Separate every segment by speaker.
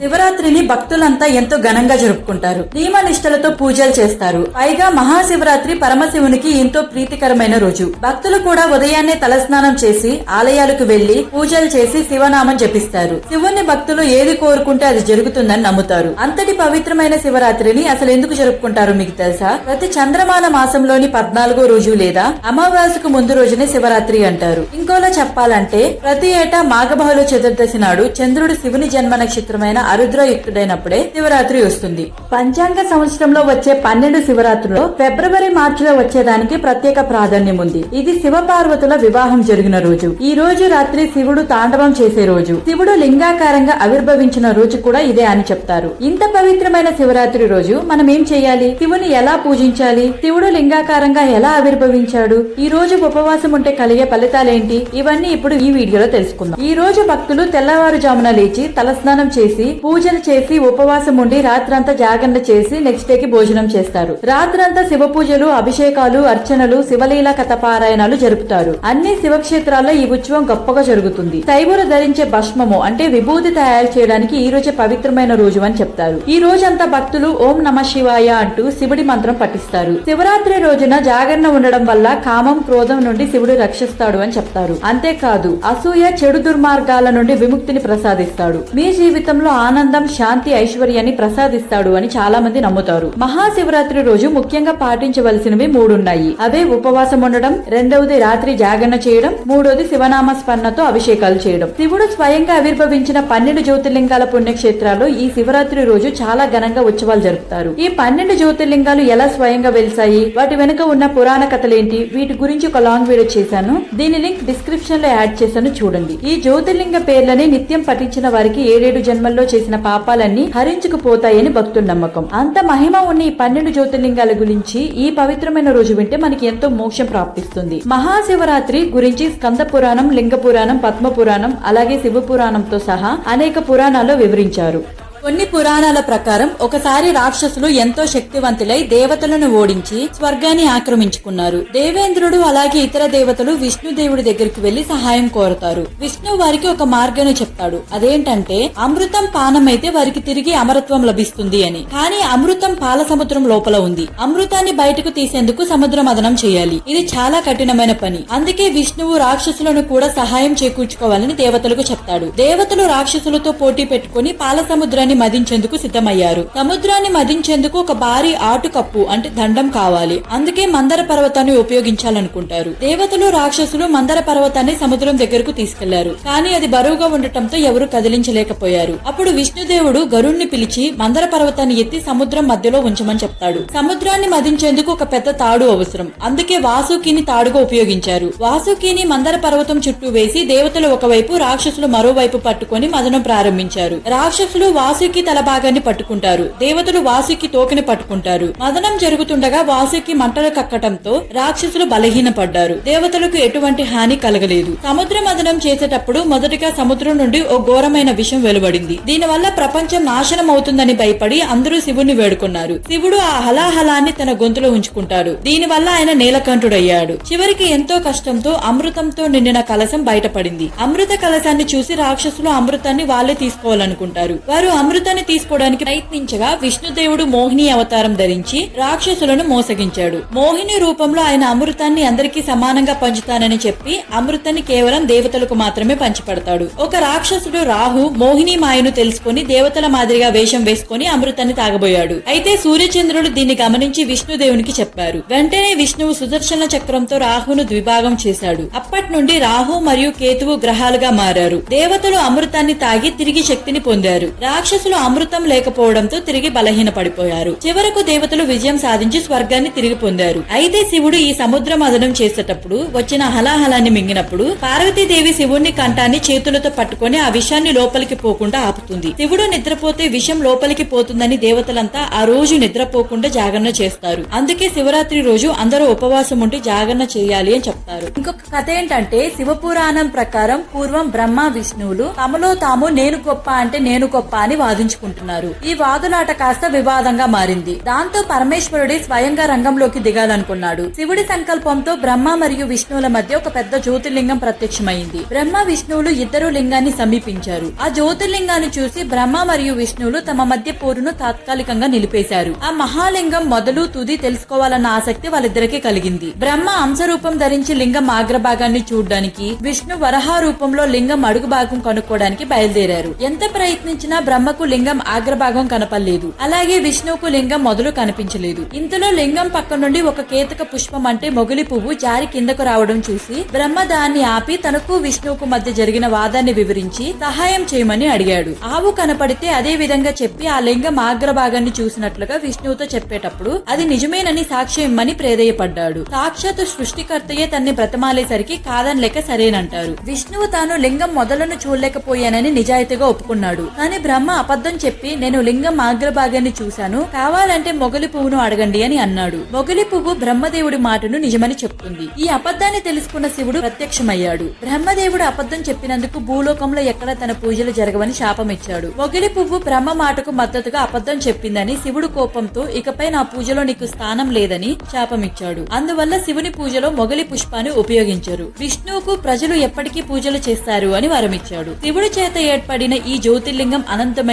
Speaker 1: శివరాత్రిని భక్తులంతా ఎంతో ఘనంగా జరుపుకుంటారు. నియమ నిష్టలతో పూజలు చేస్తారు. పైగా మహాశివరాత్రి పరమశివునికి ఎంతో ప్రీతికరమైన రోజు. భక్తులు కూడా ఉదయాన్నే తలస్నానం చేసి ఆలయాలకు వెళ్ళి పూజలు చేసి శివనామం జపిస్తారు. శివుని భక్తులు ఏది కోరుకుంటే అది జరుగుతుందని నమ్ముతారు. అంతటి పవిత్రమైన శివరాత్రిని అసలు ఎందుకు జరుపుకుంటారు మీకు తెలుసా? ప్రతి చంద్రమాన మాసంలోని పద్నాలుగో రోజు లేదా అమావాస్యకు ముందు రోజునే శివరాత్రి అంటారు. ఇంకోలా చెప్పాలంటే ప్రతి ఏటా మాఘబహుళ చతుర్దశి నాడు చంద్రుడు శివుని జన్మ నక్షత్రమైన అరుద్రయుక్తుడైనప్పుడే శివరాత్రి వస్తుంది. పంచాంగ సంవత్సరంలో వచ్చే పన్నెండు శివరాత్రుల్లో ఫిబ్రవరి మార్చిలో వచ్చేదానికి ప్రత్యేక ప్రాధాన్యం ఉంది. ఇది శివపార్వతుల వివాహం జరిగిన రోజు. ఈ రోజు రాత్రి శివుడు తాండవం చేసే రోజు. శివుడు లింగాకారంగా ఆవిర్భవించిన రోజు కూడా ఇదే అని చెప్తారు. ఇంత పవిత్రమైన శివరాత్రి రోజు మనం ఏం చేయాలి? శివుని ఎలా పూజించాలి? శివుడు లింగాకారంగా ఎలా ఆవిర్భవించాడు? ఈ రోజు ఉపవాసం ఉంటే కలిగే ఫలితాలేంటి? ఇవన్నీ ఇప్పుడు ఈ వీడియోలో తెలుసుకుందాం. ఈ రోజు భక్తులు తెల్లవారుజామున లేచి తలస్నానం చేసి పూజలు చేసి ఉపవాసం ఉండి రాత్రంతా జాగరణ చేసి నెక్స్ట్ డేకి భోజనం చేస్తారు. రాత్రంతా శివ పూజలు అభిషేకాలు అర్చనలు శివలీల కథ పారాయణాలు జరుపుతారు. అన్ని శివక్షేత్రాల్లో ఈ ఉత్సవం గొప్పగా జరుగుతుంది. శైవులు ధరించే భస్మము అంటే విభూతి తయారు చేయడానికి ఈ రోజే పవిత్రమైన రోజు అని చెప్తారు. ఈ రోజంతా భక్తులు ఓం నమ శివాయ అంటూ శివుడి మంత్రం పఠిస్తారు. శివరాత్రి రోజున జాగరణ ఉండడం వల్ల కామం క్రోధం నుండి శివుడు రక్షిస్తాడు అని చెప్తారు. అంతేకాదు అసూయ చెడు దుర్మార్గాల నుండి విముక్తిని ప్రసాదిస్తాడు. మీ జీవితంలో ఆనందం శాంతి ఐశ్వర్యాన్ని ప్రసాదిస్తాడు అని చాలా మంది నమ్ముతారు. మహాశివరాత్రి రోజు ముఖ్యంగా పాటించవలసినవి మూడున్నాయి. అవే ఉపవాసం ఉండడం రెండవది రాత్రి జాగరణ చేయడం మూడోది శివనామ స్మరణతో అభిషేకాలు చేయడం. శివుడు స్వయంగా ఆవిర్భవించిన పన్నెండు జ్యోతిర్లింగాల పుణ్యక్షేత్రాల్లో ఈ శివరాత్రి రోజు చాలా ఘనంగా ఉత్సవాలు జరుపుతారు. ఈ పన్నెండు జ్యోతిర్లింగాలు ఎలా స్వయంగా వెలిసాయి వాటి వెనుక ఉన్న పురాణ కథలేంటి? వీటి గురించి ఒక లాంగ్ వీడియో చేశాను. దీని లింక్ డిస్క్రిప్షన్లో యాడ్ చేశాను చూడండి. ఈ జ్యోతిర్లింగ పేర్లని నిత్యం పఠించిన వారికి ఏడేడు జన్మల్లో చేసిన పాపాలన్నీ హరించుకుపోతాయని భక్తుల నమ్మకం. అంత మహిమ ఉన్న ఈ పన్నెండు జ్యోతిర్లింగాల గురించి ఈ పవిత్రమైన రోజు వింటే మనకి ఎంతో మోక్షం ప్రాప్తిస్తుంది. మహాశివరాత్రి గురించి స్కంద పురాణం లింగ పురాణం పద్మ పురాణం అలాగే శివ పురాణంతో సహా అనేక పురాణాల్లో వివరించారు. కొన్ని పురాణాల ప్రకారం ఒకసారి రాక్షసులు ఎంతో శక్తివంతులై దేవతలను ఓడించి స్వర్గాన్ని ఆక్రమించుకున్నారు. దేవేంద్రుడు అలాగే ఇతర దేవతలు విష్ణుదేవుడి దగ్గరికి వెళ్ళి సహాయం కోరతారు. విష్ణు వారికి ఒక మార్గాన్ని చెప్తాడు. అదేంటంటే అమృతం పానమైతే వారికి తిరిగి అమరత్వం లభిస్తుంది అని. కానీ అమృతం పాల సముద్రం లోపల ఉంది. అమృతాన్ని బయటకు తీసేందుకు సముద్ర మదనం చేయాలి. ఇది చాలా కఠినమైన పని. అందుకే విష్ణువు రాక్షసులను కూడా సహాయం చేకూర్చుకోవాలని దేవతలకు చెప్తాడు. దేవతలు రాక్షసులతో పోటీ పెట్టుకుని పాల సముద్రాన్ని మదించేందుకు సిద్ధమయ్యారు. సముద్రాన్ని మదించేందుకు ఒక భారీ ఆటుకప్పు అంటే దండం కావాలి. అందుకే మందర పర్వతాన్ని ఉపయోగించాలనుకుంటారు. దేవతలు రాక్షసులు మందర పర్వతాన్ని సముద్రం దగ్గరకు తీసుకెళ్ళారు. కానీ అది బరువుగా ఉండటంతో ఎవరు కదిలించలేకపోయారు. అప్పుడు విష్ణుదేవుడు గరుణ్ణి పిలిచి మందర పర్వతాన్ని ఎత్తి సముద్రం మధ్యలో ఉంచమని చెప్తాడు. సముద్రాన్ని మదించేందుకు ఒక పెద్ద తాడు అవసరం. అందుకే వాసుకిని తాడుగా ఉపయోగించారు. వాసుకిని మందర పర్వతం చుట్టూ వేసి దేవతలు ఒకవైపు రాక్షసులు మరోవైపు పట్టుకొని మదనం ప్రారంభించారు. రాక్షసులు వాసుకి తల భాగాన్ని పట్టుకుంటారు. దేవతలు వాసుకి తోకని పట్టుకుంటారు. మదనం జరుగుతుండగా వాసుకి మంటలు కక్కటంతో రాక్షసులు బలహీనపడ్డారు. దేవతలకు ఎటువంటి హాని కలగలేదు. సముద్ర మదనం చేసేటప్పుడు మొదటిగా సముద్రం నుండి ఓ ఘోరమైన విషయం వెలువడింది. దీనివల్ల ప్రపంచం నాశనం అవుతుందని భయపడి అందరూ శివుణ్ణి వేడుకున్నారు. శివుడు ఆ హలాహలాన్ని తన గొంతులో ఉంచుకుంటాడు. దీనివల్ల ఆయన నీలకంఠుడయ్యాడు. చివరికి ఎంతో కష్టంతో అమృతంతో నిండిన కలశం బయటపడింది. అమృత కలశాన్ని చూసి రాక్షసులు అమృతాన్ని వాళ్ళే తీసుకోవాలనుకుంటారు. వారు అమృతాన్ని తీసుకోవడానికి ప్రయత్నించగా విష్ణుదేవుడు మోహిని అవతారం ధరించి రాక్షసులను మోసగించాడు. మోహిని రూపంలో ఆయన అమృతాన్ని అందరికీ సమానంగా పంచుతానని చెప్పి అమృతాన్ని కేవలం దేవతలకు మాత్రమే పంచిపెడతాడు. ఒక రాక్షసుడు రాహు మోహిని మాయను తెలుసుకుని దేవతల మాదిరిగా వేషం వేసుకుని అమృతాన్ని తాగబోయాడు. అయితే సూర్యచంద్రుడు దీన్ని గమనించి విష్ణుదేవునికి చెప్పారు. వెంటనే విష్ణువు సుదర్శన చక్రంతో రాహును ద్విభాగం చేశాడు. అప్పటి నుండి రాహు మరియు కేతువు గ్రహాలుగా మారారు. దేవతలు అమృతాన్ని తాగి తిరిగి శక్తిని పొందారు. రాక్షసులు అమృతం లేకపోవడంతో తిరిగి బలహీన పడిపోయారు చివరకు దేవతలు విజయం సాధించి స్వర్గాన్ని తిరిగి పొందారు. అయితే శివుడు ఈ సముద్ర మదనం చేసేటప్పుడు వచ్చిన హలాహలాన్ని మింగినప్పుడు పార్వతీదేవి శివుణ్ణి కంఠాన్ని చేతులతో పట్టుకొని ఆ విషాన్ని లోపలికి పోకుండా ఆపుతుంది. శివుడు నిద్రపోతే విషం లోపలికి పోతుందని దేవతలంతా ఆ రోజు నిద్రపోకుండా జాగరణ చేస్తారు. అందుకే శివరాత్రి రోజు అందరూ ఉపవాసం ఉండి జాగరణ చేయాలి అని చెప్తారు. ఇంకొక కథ ఏంటంటే శివ పురాణం ప్రకారం పూర్వం బ్రహ్మ విష్ణువులు తమలో తాము నేను గొప్ప అంటే నేను గొప్ప అని వాదించుకుంటున్నారు. ఈ వాదులాట కాస్త వివాదంగా మారింది. దాంతో పరమేశ్వరుడి స్వయంగా రంగంలోకి దిగాలనుకున్నాడు. శివుడి సంకల్పంతో బ్రహ్మ మరియు విష్ణువుల మధ్య ఒక పెద్ద జ్యోతిర్లింగం ప్రత్యక్షమైంది. బ్రహ్మ విష్ణువులు ఇద్దరు లింగాన్ని సమీపించారు. ఆ జ్యోతిర్లింగాన్ని చూసి బ్రహ్మ మరియు విష్ణువులు తమ మధ్య పోరును తాత్కాలికంగా నిలిపేశారు. ఆ మహాలింగం మొదలు తుది తెలుసుకోవాలన్న ఆసక్తి వాళ్ళిద్దరికీ కలిగింది. బ్రహ్మ అంశరూపం ధరించి లింగం ఆగ్రభాగాన్ని చూడడానికి విష్ణు వరహ రూపంలో లింగం అడుగు భాగం కనుక్కోవడానికి బయలుదేరారు. ఎంత ప్రయత్నించినా బ్రహ్మ బ్రహ్మకు లింగం ఆగ్రభాగం కనపడలేదు. అలాగే విష్ణువుకు లింగం మొదలు కనిపించలేదు. ఇంతలో లింగం పక్క నుండి ఒక కేతక పుష్పం అంటే మొగిలి పువ్వు జారి కిందకు రావడం చూసి బ్రహ్మ దాన్ని ఆపి తనకు విష్ణువుకు మధ్య జరిగిన వాదాన్ని వివరించి సహాయం చేయమని అడిగాడు. ఆవు కనపడితే అదే విధంగా చెప్పి ఆ లింగం ఆగ్రభాగాన్ని చూసినట్లుగా విష్ణువుతో చెప్పేటప్పుడు అది నిజమేనని సాక్ష్యం ఇమ్మని ప్రేదయపడ్డాడు సాక్షాత్ సృష్టికర్తయే తన్ని బ్రతమాలేసరికి కాదనలేక సరేనంటారు. విష్ణువు తాను లింగం మొదలను చూడలేకపోయానని నిజాయితీగా ఒప్పుకున్నాడు. కానీ బ్రహ్మ అబద్ధం చెప్పి నేను లింగం ఆగ్రభాగాన్ని చూశాను. కావాలంటే మొగలి పువ్వును అడగండి అని అన్నాడు. మొగలి పువ్వు బ్రహ్మదేవుడి మాటను నిజమని చెప్తుంది. ఈ అబద్ధాన్ని తెలుసుకున్న శివుడు ప్రత్యక్షమయ్యాడు. బ్రహ్మదేవుడు అబద్ధం చెప్పినందుకు భూలోకంలో ఎక్కడ తన పూజలు జరగవని శాపం ఇచ్చాడు మొగిలి పువ్వు బ్రహ్మ మాటకు మద్దతుగా అబద్ధం చెప్పిందని శివుడు కోపంతో ఇకపై నా పూజలో నీకు స్థానం లేదని శాపమిచ్చాడు. అందువల్ల శివుని పూజలో మొగలి పుష్పాన్ని ఉపయోగించరు. విష్ణువుకు ప్రజలు ఎప్పటికీ పూజలు చేస్తారు అని వరమిచ్చాడు. శివుడి చేత ఏర్పడిన ఈ జ్యోతిర్లింగం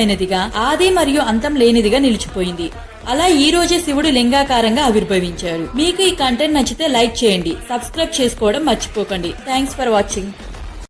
Speaker 1: అనంతమైనదిగా ఆది మరియు అంతం లేనిదిగా నిలిచిపోయింది. అలా ఈ రోజే శివుడు లింగాకారంగా ఆవిర్భవించారు. మీకు ఈ కంటెంట్ నచ్చితే లైక్ చేయండి సబ్స్క్రైబ్ చేసుకోవడం మర్చిపోకండి. Thanks for watching